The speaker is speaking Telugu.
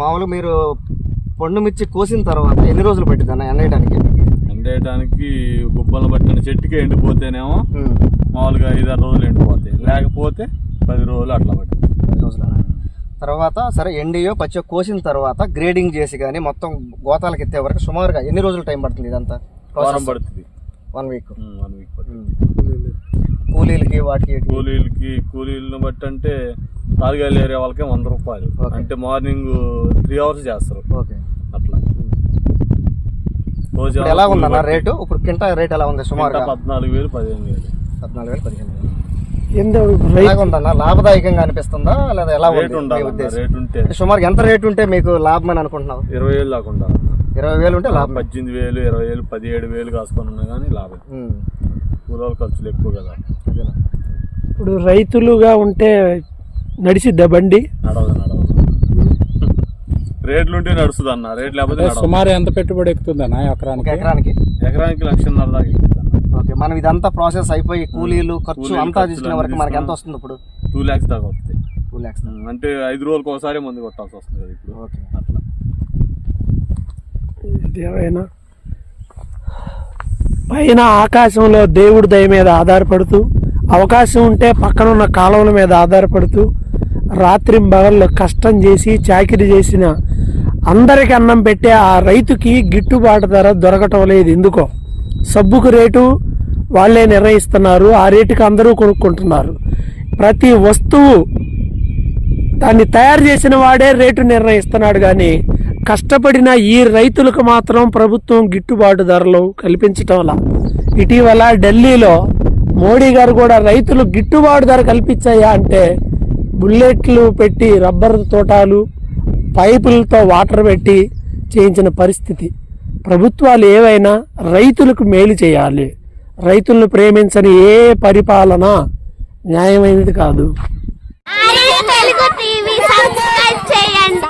మామూలుగా మీరు పండు మిర్చి కోసిన తర్వాత ఎన్ని రోజులు పట్టింది అన్న ఎండేయడానికి ఎండేయడానికి గుబ్బలను పట్టిన చెట్టుకి ఎండిపోతేనేమో మామూలుగా ఐదారు రోజులు ఎండిపోతాయి. లేకపోతే పది రోజులు అట్లా పట్టి పది రోజులు తర్వాత సరే ఎండియో పచ్చో కోసిన తర్వాత గ్రేడింగ్ చేసి కానీ మొత్తం గోతాలకు ఎత్తే వరకు సుమారుగా ఎన్ని రోజులు టైం పడుతుంది ఇదంతా? వారం పడుతుంది. One week. వన్ వీక్ కూలీలకి వీటికి. కూలీలకి కూలీలను బట్టి అంటే తాలిగాయలు ఏరియా వాళ్ళకి వంద రూపాయలు. అంటే మార్నింగ్ త్రీ అవర్స్ చేస్తారు. ఓకే. అట్లా. రోజు ఇప్పుడు ఎలా ఉందన్న రేటు? ఇప్పుడు కింటా రేట్ ఎలా ఉంది సుమారుగా? పద్నాలుగు వేలు పదిహేను వేలు. పద్నాలుగు వేలు పదిహేను వేలు. ఉందన్న? లాభదాయకంగా అనిపిస్తుందా? లేదా ఎలా ఉంది రేట్ ఉంటే. సుమారు ఎంత రేటు ఉంటే మీకు లాభం అని అనుకుంటున్నావు? ఇరవై వేలు దాకా ఉండాలి ఇరవై వేలు ఉంటే లాభం. పద్దెనిమిది వేలు ఇరవై వేలు పదిహేడు వేలు కాసుకొని ఉన్నా కానీ లాభం. కూలీల ఖర్చులు ఎక్కువ కదా. ఇప్పుడు రైతులుగా ఉంటే నడిచిద్దా బండి? రేట్లు ఉంటే నడుస్తుంది అన్న రేట్లు లేకపోతే సుమారు ఎంత పెట్టుబడి ఎక్కుతుందన్న ఎకరానికి? ఎకరానికి? ఎకరానికి లక్షన్నర దాకా ఓకే మనం ఇదంతా ప్రాసెస్ అయిపోయి కూలీలు ఖర్చు అంతా తీసుకునే వరకు మనకి ఎంత. వస్తుంది ఇప్పుడు? టూ ల్యాక్స్ దాకా వస్తాయి. టూ ల్యాక్స్ అంటే ఐదు రోజులకు ఒకసారి మందు కొట్టాల్సి వస్తుంది కదా ఇప్పుడు. ఓకే. అట్లా. ఏమైనా పైన ఆకాశంలో దేవుడి దయ మీద ఆధారపడుతూ అవకాశం ఉంటే పక్కనున్న కాలువల మీద ఆధారపడుతూ రాత్రింబగళ్ళు కష్టం చేసి చాకిరీ చేసిన అందరికి అన్నం పెట్టే ఆ రైతుకి గిట్టుబాటు ధర దొరకటం లేదు. ఎందుకో? సబ్బుకు రేటు వాళ్ళే నిర్ణయిస్తున్నారు. ఆ రేటుకి అందరూ కొనుక్కుంటున్నారు. ప్రతి వస్తువు దాన్ని తయారు చేసిన వాడే రేటు నిర్ణయిస్తున్నాడు కానీ కష్టపడిన ఈ రైతులకు మాత్రం ప్రభుత్వం గిట్టుబాటు ధరలు కల్పించటంలా ఇటీవల ఢిల్లీలో మోడీ గారు కూడా రైతులు గిట్టుబాటు ధర కల్పించాయా అంటే బుల్లెట్లు పెట్టి రబ్బర్ తోటాలు పైపులతో వాటర్ పెట్టి చేయించిన పరిస్థితి. ప్రభుత్వాలు ఏవైనా రైతులకు మేలు చేయాలి. రైతులను ప్రేమించని ఏ పరిపాలన న్యాయమైనది కాదు.